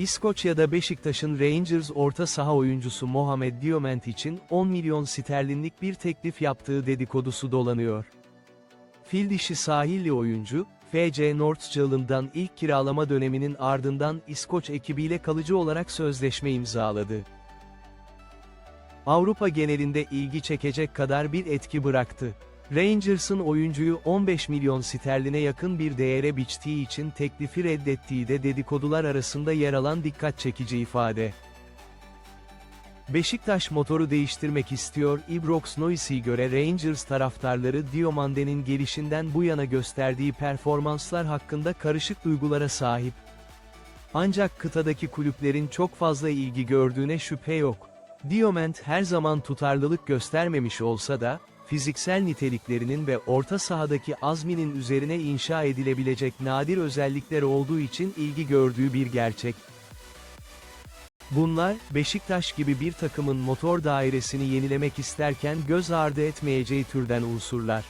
İskoçya'da Beşiktaş'ın Rangers orta saha oyuncusu Mohamed Diomant için 10 milyon sterlinlik bir teklif yaptığı dedikodusu dolanıyor. Fil dişi sahilli oyuncu, FC Northchallen'dan ilk kiralama döneminin ardından İskoç ekibiyle kalıcı olarak sözleşme imzaladı. Avrupa genelinde ilgi çekecek kadar bir etki bıraktı. Rangers'ın oyuncuyu 15 milyon sterline yakın bir değere biçtiği için teklifi reddettiği de dedikodular arasında yer alan dikkat çekici ifade. Beşiktaş motoru değiştirmek istiyor Ibrox Noise'ye göre Rangers taraftarları Diomande'nin gelişinden bu yana gösterdiği performanslar hakkında karışık duygulara sahip. Ancak kıtadaki kulüplerin çok fazla ilgi gördüğüne şüphe yok. Diomand her zaman tutarlılık göstermemiş olsa da, fiziksel niteliklerinin ve orta sahadaki azminin üzerine inşa edilebilecek nadir özellikler olduğu için ilgi gördüğü bir gerçek. Bunlar, Beşiktaş gibi bir takımın motor dairesini yenilemek isterken göz ardı etmeyeceği türden unsurlar.